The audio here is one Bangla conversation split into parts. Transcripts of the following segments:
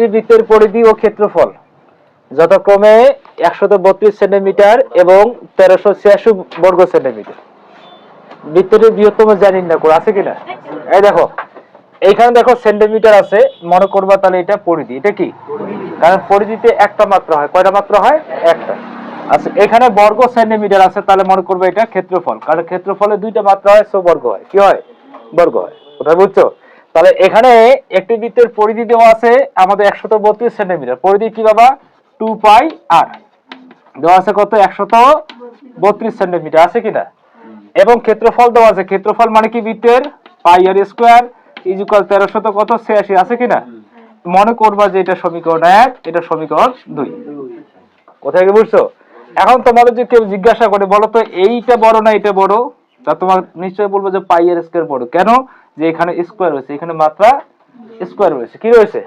একটি বৃত্তের পরিধি ও ক্ষেত্রফল। যথাক্রমে একশত বত্রিশ সেন্টিমিটার এবং তেরোশো ছিয়াশি বর্গ সেন্টিমিটার। বৃত্তের বৃহত্তম জানি না করে আছে কিনা? এই দেখো, এইখানে দেখো সেন্টিমিটার আছে, মনে করবা তাহলে এটা পরিধি। এটা কি? কারণ পরিধিতে একটা মাত্র হয়। কয়টা মাত্র হয়? একটা। আচ্ছা এখানে বর্গ সেন্টিমিটার আছে, তাহলে মনে করবে এটা ক্ষেত্রফল। কারণ ক্ষেত্রফলে দুইটা মাত্রা হয়, সো বর্গ হয়। কি হয়? বর্গ হয়। কোথায় বুঝছ? তাহলে এখানে একটি বৃত্তের পরিধি দেওয়া আছে আমাদের একশত বত্রিশ সেন্টিমিটার। পরিধি কি বাবা? টু পাই আর দেওয়া আছে কত? একশত বত্রিশ সেন্টিমিটার। আছে কিনা? এবং ক্ষেত্রফল দেওয়া আছে। ক্ষেত্রফল মানে কি বৃত্তের? পাই আর স্কোয়ার ইজুকাল তেরোশত কত? ছিয়াশি। আছে কিনা? মনে করবা যে এটা সমীকরণ এক, এটা সমীকরণ দুই। কোথায় গিয়ে বুঝছ? এখন তোমাদের যে কেউ জিজ্ঞাসা করে, বলো তো এইটা বড় না এটা বড়? তা তোমার নিশ্চয়ই বলব যে পাই আর স্কোয়ার বড়। কেন? যে এখানে স্কোয়ার রয়েছে, এখানে মাত্রা স্কোয়ার রয়েছে। কি রয়েছে?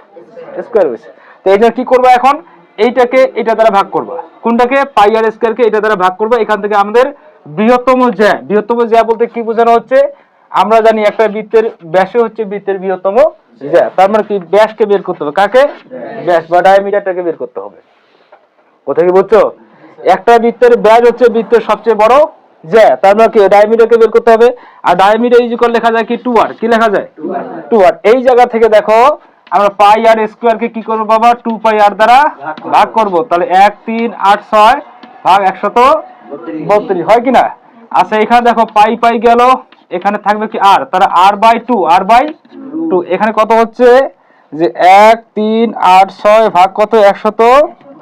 স্কোয়ার রয়েছে। তো এটা কি করবা এখন? এইটাকে এটা দ্বারা ভাগ করবা। কোনটাকে? পাই আর স্কোয়ারকে এটা দ্বারা ভাগ করবা। এখান থেকে আমাদের বৃহত্তম জ্যা। বৃহত্তম জ্যা বলতে কি বোঝানো হচ্ছে? আমরা জানি একটা বৃত্তের ব্যাসে হচ্ছে বৃত্তের বৃহত্তম জ্যা। তার মানে কি? ব্যাসকে বের করতে হবে। কাকে? ব্যাস বা ডায়ামিটারটাকে বের করতে হবে। কোথায় কি বুঝছ? একটা বৃত্তের ব্যাস হচ্ছে বৃত্তের সবচেয়ে বড় জ্যা তার মানে কি ডায়ামিটারকে বের করতে হবে? আর ডায়ামিটার ইজিকল লেখা যায় কি টু আর কি লেখা যায়? টু আর এই জায়গা থেকে দেখো আমরা পাই আর স্কোয়ার কে কি করব বাবা? টু পাই আর দ্বারা ভাগ করব। তাহলে এক তিন আট ছয় ভাগ একশত বত্রিশ। হয় কি না? আচ্ছা এখানে দেখো পাই পাই গেল। এখানে থাকবে কি আর তাহলে আর বাই টু আর বাই টু এখানে কত হচ্ছে? যে এক তিন আট ছয় ভাগ কত? একশত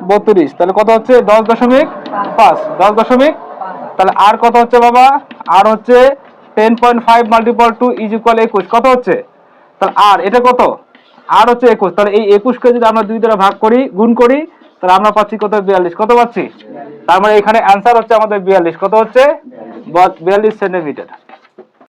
বত্রিশ। তাহলে কত হচ্ছে? দশ দশমিক পাঁচ। দশ দশমিক তাহলে আর কত হচ্ছে বাবা? আর হচ্ছে ten point five multiple two is equal একুশ। কত হচ্ছে? তাহলে আর, এটা কত? আর হচ্ছে একুশ। তাহলে এই একুশকে যদি আমরা দুই দ্বারা ভাগ করি, গুণ করি, তাহলে আমরা পাচ্ছি কত? বিয়াল্লিশ। কত পাচ্ছি? তার মানে এখানে অ্যান্সার হচ্ছে আমাদের বিয়াল্লিশ। কত হচ্ছে? বিয়াল্লিশ সেন্টিমিটার।